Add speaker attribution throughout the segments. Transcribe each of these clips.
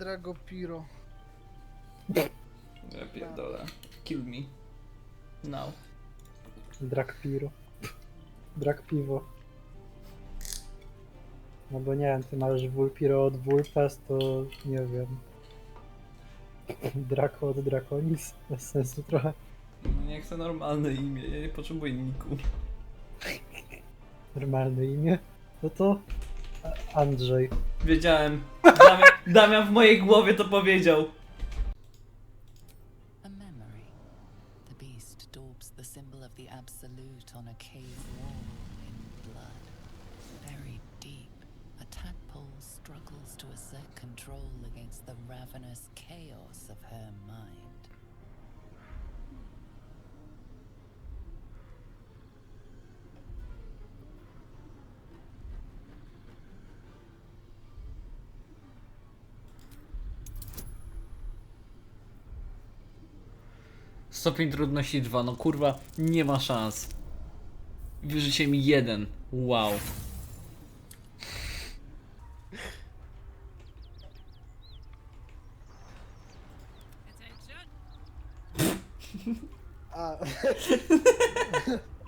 Speaker 1: Dragopiro.
Speaker 2: Ja pierdolę. Kill me. Now.
Speaker 3: Drak piro. Drak piwo. No bo nie wiem, ty masz Vulpiro od Vulpes, to nie wiem. Draco od Draconis? Bez sensu trochę.
Speaker 2: No nie chcę normalne imię, ja nie potrzebuję niku.
Speaker 3: Normalne imię. No to Andrzej.
Speaker 2: Wiedziałem. Damian w mojej głowie to powiedział.
Speaker 4: Symbol deep, a tadpole struggles to assert control against the ravenous chaos of her mind.
Speaker 2: Stopień trudności 2, no kurwa, nie ma szans. Wierzycie mi jeden. Wow.
Speaker 1: A,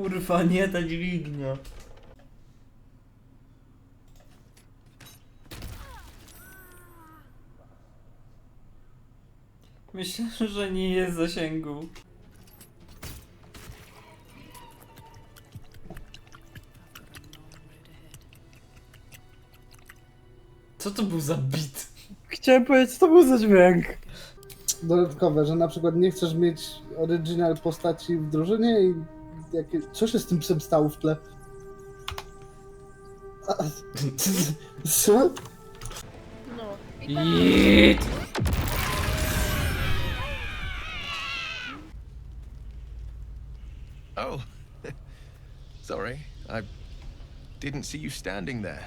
Speaker 2: Kurwa, nie ta dźwignia. Myślę, że nie jest zasięgu. Co to był za bit?
Speaker 3: Chciałem powiedzieć, co to był za dźwięk.
Speaker 1: dodatkowe, że na przykład nie chcesz mieć original postaci w drużynie i jakie, co się z tym psem stało w tle? A, co?
Speaker 2: Jit!
Speaker 5: Oh, sorry. I didn't see you standing there.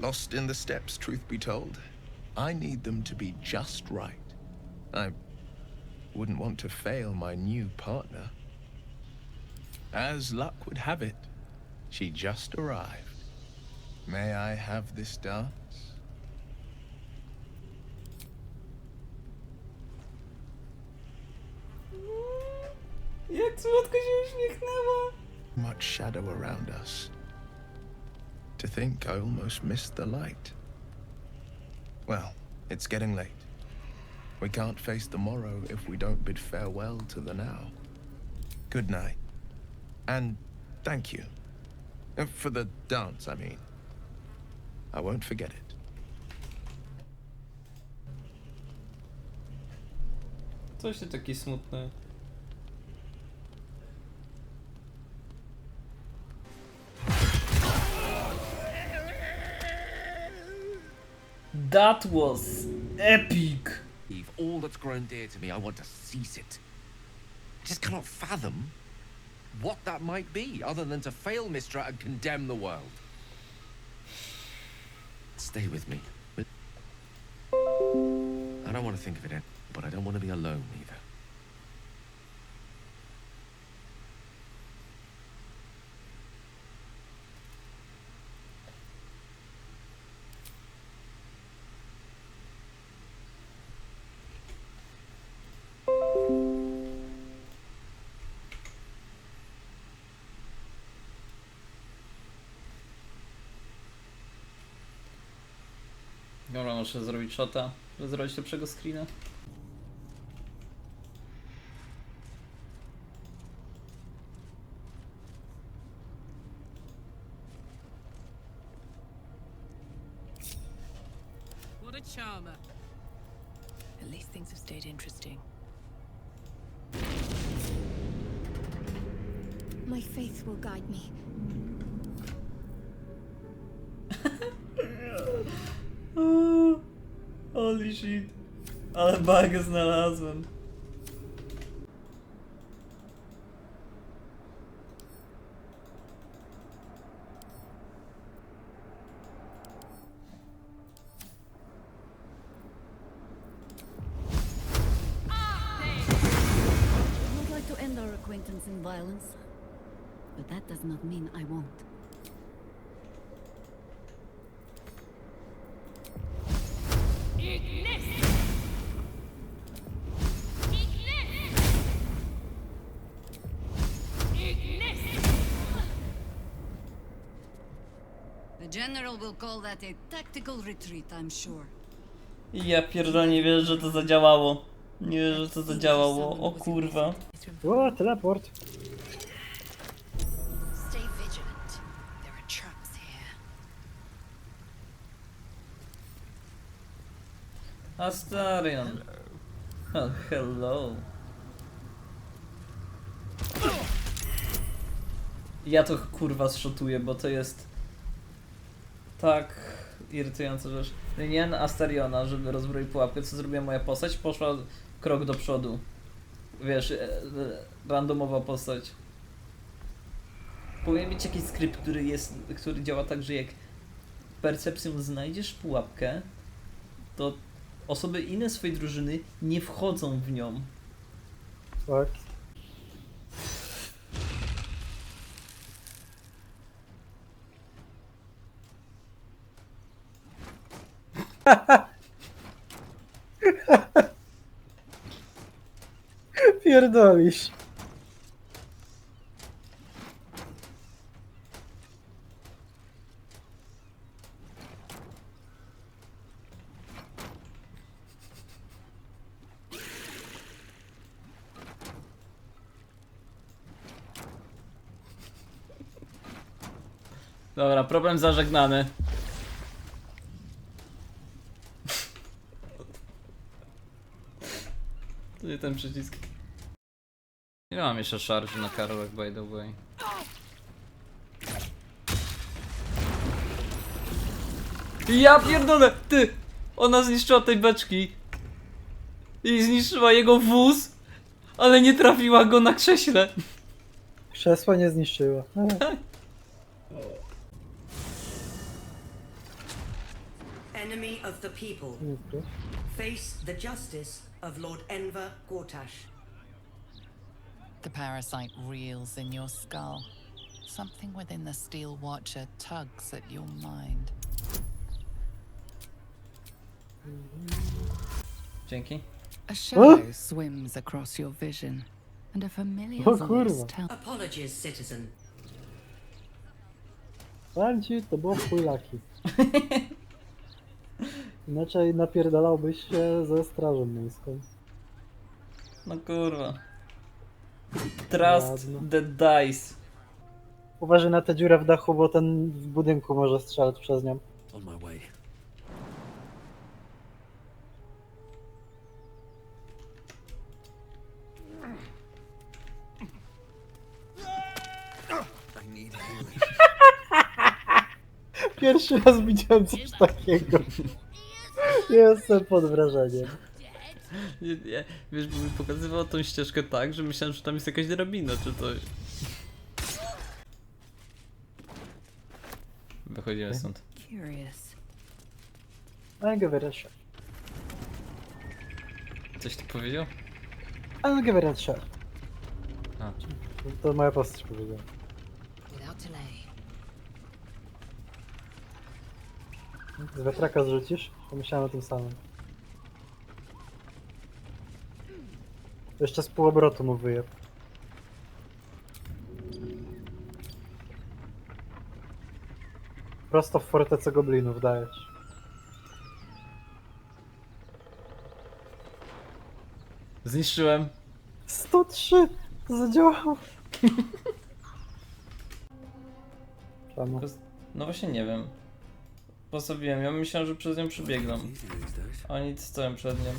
Speaker 5: Lost in the steps, truth be told. I need them to be just right. I wouldn't want to fail my new partner. As luck would have it, she just arrived. May I have this dance?
Speaker 2: Jak słodko się uśmiechnęła.
Speaker 5: Much shadow around us. To think I almost missed the light. Well, it's getting late. We can't face the morrow if we don't bid farewell to the now. Good night. And thank you. Uh, For the dance, I mean. I won't forget it.
Speaker 2: Coś ty taki smutny. That was epic.
Speaker 6: Eve, all that's grown dear to me, I want to seize it. I just cannot fathom what that might be, other than to fail Mistra and condemn the world. Stay with me. I don't want to think of it, but I don't want to be alone either.
Speaker 2: Dobra, muszę zrobić shota, żeby zrobić lepszego screena.
Speaker 7: What a charmer.
Speaker 4: At least things have stayed interesting.
Speaker 8: My faith will guide me.
Speaker 2: Oh, holy shit. Ale bagę znalazłem.
Speaker 8: I would like to end our acquaintance in violence, but that does not mean I won't. General will call that a tactical retreat, I'm sure.
Speaker 2: Ja pierdolę nie wierzę, że to zadziałało. Nie wierzę, że to zadziałało. O kurwa.
Speaker 3: O, teleport.
Speaker 4: Stay vigilant. There are traps here.
Speaker 2: Astarion. Oh, hello. Ja to kurwa zszotuję, bo to jest tak irytująca rzecz. Nie Astariona, żeby rozbroić pułapkę, co zrobiła moja postać? Poszła krok do przodu. Wiesz, e, e, randomowa postać. Powinien mieć jakiś skrypt, który jest, który działa tak, że jak percepcją znajdziesz pułapkę, to osoby inne swojej drużyny nie wchodzą w nią.
Speaker 3: Tak. Pierdolisz.
Speaker 2: Dobra, problem zażegnany. To nie ten przycisk. Nie mam jeszcze szarży na karłach, by the way. Ja pierdolę! Ty! Ona zniszczyła tej beczki. I zniszczyła jego wóz, ale nie trafiła go na krześle.
Speaker 3: Krzesła nie zniszczyła.
Speaker 9: Enemy of the people. Face the justice of Lord Enver Gortash.
Speaker 4: The parasite reels in your skull. Something within the Steel Watcher tugs at your mind.
Speaker 2: Dzięki.
Speaker 4: A shadow swims across your vision, and a familiar
Speaker 3: O
Speaker 4: voice
Speaker 3: kurwa.
Speaker 4: tells
Speaker 9: Apologies, citizen.
Speaker 3: Powiem ci, to było w chuj laki. Inaczej napierdalałbyś się ze strażą miejską.
Speaker 2: No kurwa. Trust
Speaker 3: Ładno.
Speaker 2: the dice.
Speaker 3: Uważaj na tę dziurę w dachu, bo ten w budynku może strzelać przez nią.
Speaker 6: On my way. I need healing.
Speaker 3: Pierwszy raz widziałem coś takiego. Jestem pod wrażeniem.
Speaker 2: Nie, nie, wiesz, bo mi pokazywał tą ścieżkę tak, że myślałem, że tam jest jakaś drabina czy coś. Wychodzimy stąd.
Speaker 8: Curious.
Speaker 3: I'll give it a shot.
Speaker 2: Coś ty powiedział?
Speaker 3: I'll give it a shot.
Speaker 2: A.
Speaker 3: To moja postać powiedziała.
Speaker 4: Without delay.
Speaker 3: Z wiatraka zrzucisz? Pomyślałem o tym samym. Jeszcze z półobrotu mu wyjeb. Prosto w fortecę goblinów dajesz.
Speaker 2: Zniszczyłem.
Speaker 3: 103! To zadziałało! Czemu?
Speaker 2: No właśnie nie wiem. Postawiłem ją, myślałem, że przez nią przebiegną. A oni stoją przed nią.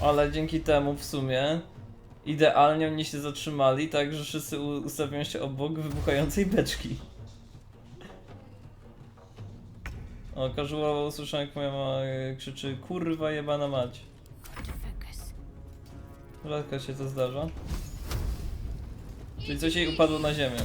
Speaker 2: Ale dzięki temu w sumie idealnie oni się zatrzymali, tak że wszyscy ustawią się obok wybuchającej beczki. O, casualowo usłyszałem jak moja mama e, krzyczy kurwa jebana mać. Rzadko się to zdarza. Czyli coś jej upadło na ziemię.